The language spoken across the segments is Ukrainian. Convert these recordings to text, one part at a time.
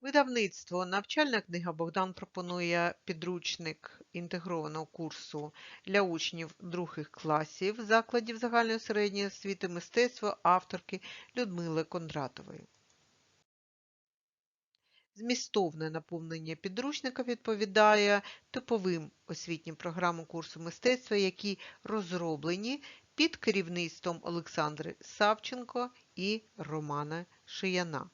Видавництво Навчальна книга Богдан пропонує підручник інтегрованого курсу для учнів других класів закладів загальної середньої освіти мистецтва авторки Людмили Кондратової. Змістовне наповнення підручника відповідає типовим освітнім програмам курсу мистецтва, які розроблені під керівництвом Олександри Савченко і Романа Шияна.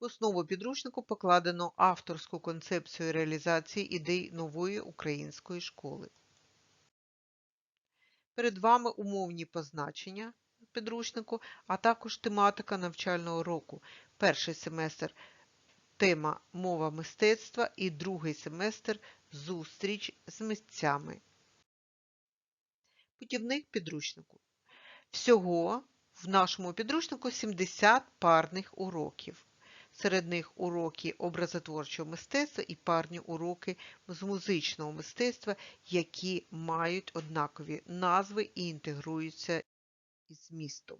В основу підручнику покладено авторську концепцію реалізації ідей нової української школи. Перед вами умовні позначення підручнику, а також тематика навчального року. Перший семестр тема мова мистецтва і другий семестр зустріч з митцями. Путівник підручнику. Всього в нашому підручнику 70 парних уроків. Серед них уроки образотворчого мистецтва і парні уроки з музичного мистецтва, які мають однакові назви і інтегруються із змістом.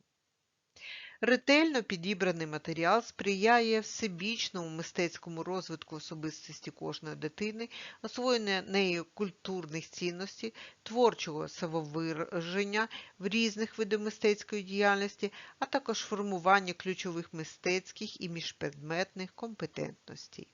Ретельно підібраний матеріал сприяє всебічному мистецькому розвитку особистості кожної дитини, освоєння нею культурних цінностей, творчого самовираження в різних видах мистецької діяльності, а також формування ключових мистецьких і міжпредметних компетентностей.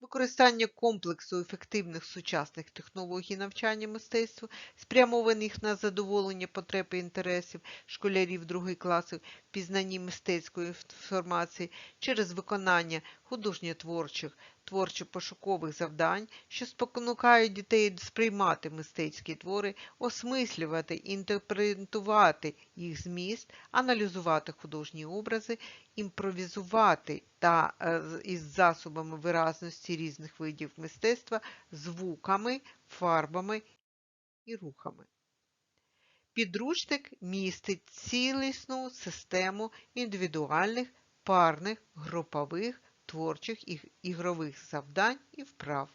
Використання комплексу ефективних сучасних технологій навчання мистецтву, спрямованих на задоволення потреб і інтересів школярів других класів, пізнанні мистецької інформації через виконання художньо-творчих, творчо-пошукових завдань, що спонукають дітей сприймати мистецькі твори, осмислювати, інтерпретувати їх зміст, аналізувати художні образи, імпровізувати та е, із засобами виразності різних видів мистецтва, звуками, фарбами і рухами. Підручник містить цілісну систему індивідуальних, парних, групових, творчих і ігрових завдань і вправ.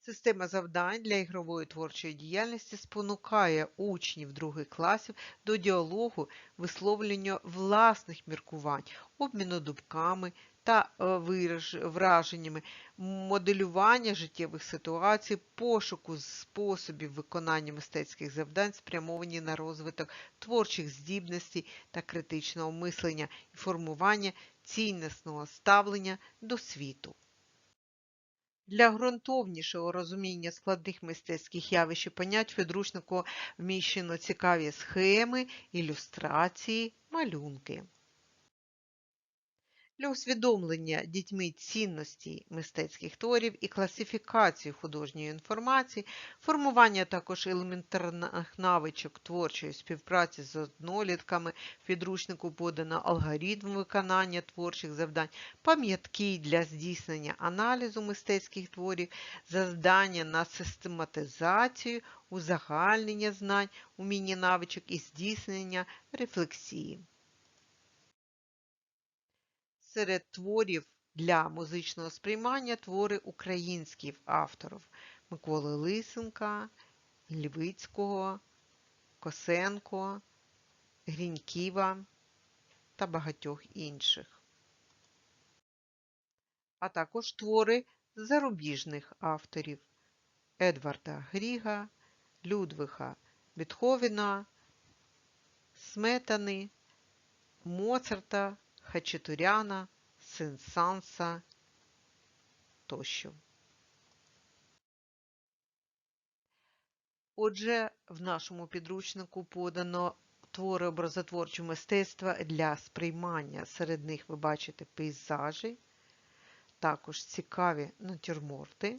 Система завдань для ігрової творчої діяльності спонукає учнів других класів до діалогу, висловлення власних міркувань, обміну думками та е, враженнями, моделювання життєвих ситуацій, пошуку способів виконання мистецьких завдань, спрямовані на розвиток творчих здібностей та критичного мислення і формування цінностного ставлення до світу. Для ґрунтовнішого розуміння складних мистецьких явищ і понять в підручнику вміщено цікаві схеми, ілюстрації, малюнки. Для усвідомлення дітьми цінності мистецьких творів і класифікації художньої інформації, формування також елементарних навичок творчої співпраці з однолітками, в підручнику подано алгоритм виконання творчих завдань, пам'ятки для здійснення аналізу мистецьких творів, завдання на систематизацію, узагальнення знань, уміння навичок і здійснення рефлексії. Серед творів для музичного сприймання твори українських авторів Миколи Лисенка, Львицького, Косенко, Гріньківа та багатьох інших. А також твори зарубіжних авторів Едварда Гріга, Людвиха Бетховена, Сметани, Моцарта Хачатуряна, Сенсанса тощо. Отже, в нашому підручнику подано твори образотворчого мистецтва для сприймання. Серед них ви бачите пейзажі, також цікаві натюрморти,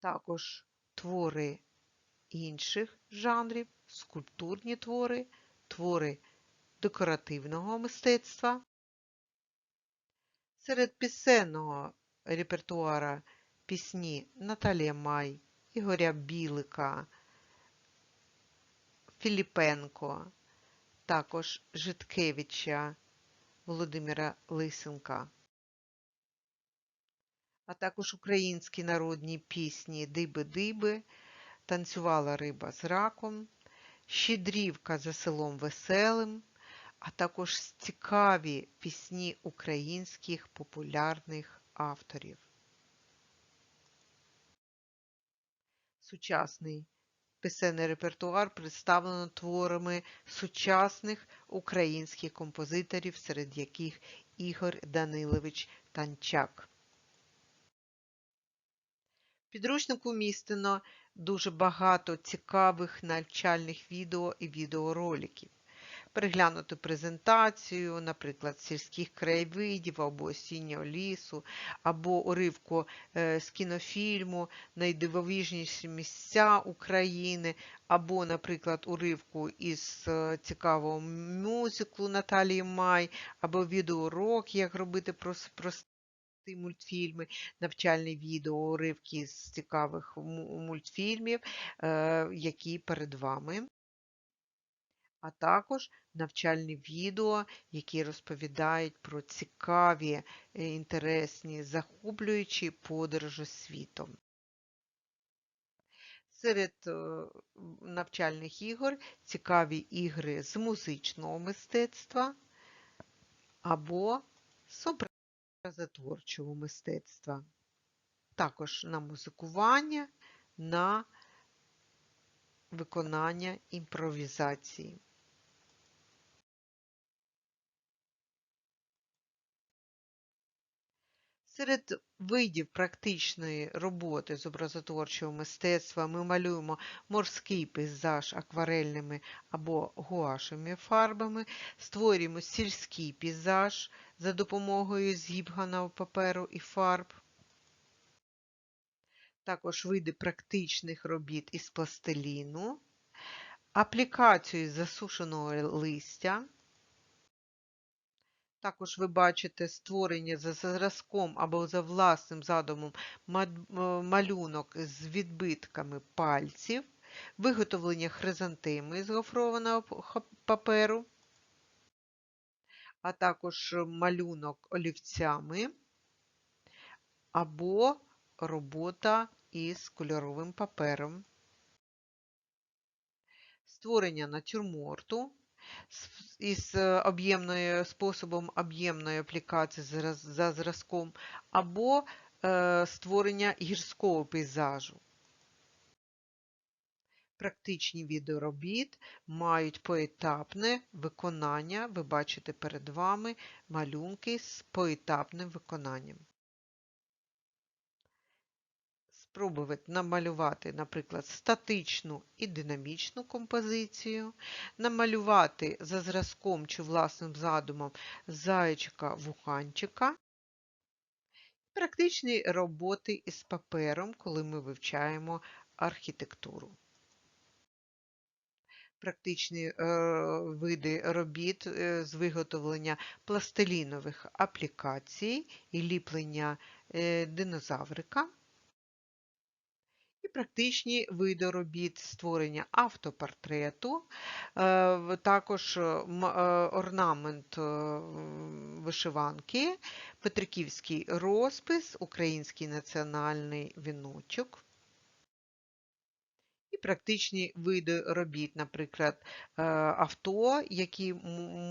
також твори інших жанрів, скульптурні твори, твори декоративного мистецтва. Серед пісенного репертуара пісні Наталія Май, Ігоря Білика, Філіпенко, також Житкевича, Володимира Лисенка, а також українські народні пісні Диби-диби, Танцювала риба з раком, щедрівка за селом Веселим, а також цікаві пісні українських популярних авторів. Сучасний пісенний репертуар представлено творами сучасних українських композиторів, серед яких Ігор Данилович Танчак. Підручнику містено дуже багато цікавих навчальних відео і відеороликів переглянути презентацію, наприклад, сільських краєвидів або осіннього лісу, або уривку е, з кінофільму Найдивовижніші місця України, або, наприклад, уривку із е, цікавого мюзиклу Наталії Май, або відеоурок, як робити прості Мультфільми, навчальні відео, уривки з цікавих мультфільмів, е, які перед вами а також навчальні відео, які розповідають про цікаві, е, інтересні, захоплюючі подорожі світом. Серед е, навчальних ігор цікаві ігри з музичного мистецтва або з образотворчого мистецтва. Також на музикування, на виконання імпровізації. Серед видів практичної роботи з образотворчого мистецтва ми малюємо морський пейзаж акварельними або гуашевими фарбами, створюємо сільський пейзаж за допомогою зібганого паперу і фарб. Також види практичних робіт із пластиліну, аплікацію засушеного листя. Також ви бачите створення за зразком або за власним задумом малюнок з відбитками пальців, виготовлення хризантеми з гофрованого паперу, а також малюнок олівцями або робота із кольоровим папером, створення натюрморту із об'ємною способом об'ємної аплікації за зразком, або е, створення гірського пейзажу. Практичні відеоробіт мають поетапне виконання. Ви бачите перед вами малюнки з поетапним виконанням спробувати намалювати, наприклад, статичну і динамічну композицію, намалювати за зразком чи власним задумом зайчика-вуханчика, практичні роботи із папером, коли ми вивчаємо архітектуру. Практичні е, види робіт е, з виготовлення пластилінових аплікацій і ліплення е, динозаврика практичні види робіт створення автопортрету, е, також е, е, орнамент вишиванки, Петриківський розпис, український національний віночок практичні види робіт, наприклад, е, авто, які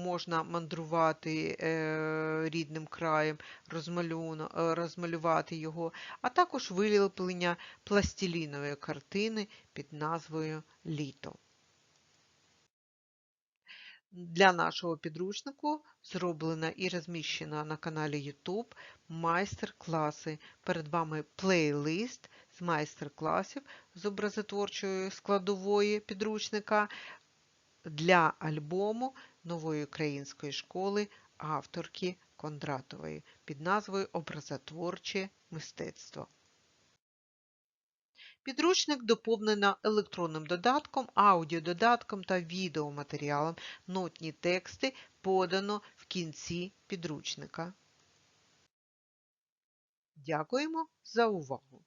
можна мандрувати е, рідним краєм, е, розмалювати його, а також виліплення пластилінової картини під назвою Літо. Для нашого підручнику зроблена і розміщена на каналі YouTube майстер-класи. Перед вами плейлист з майстер-класів з образотворчої складової підручника для альбому нової української школи авторки Кондратової під назвою Образотворче мистецтво. Підручник доповнено електронним додатком, аудіододатком та відеоматеріалом. Нотні тексти подано в кінці підручника. Дякуємо за увагу!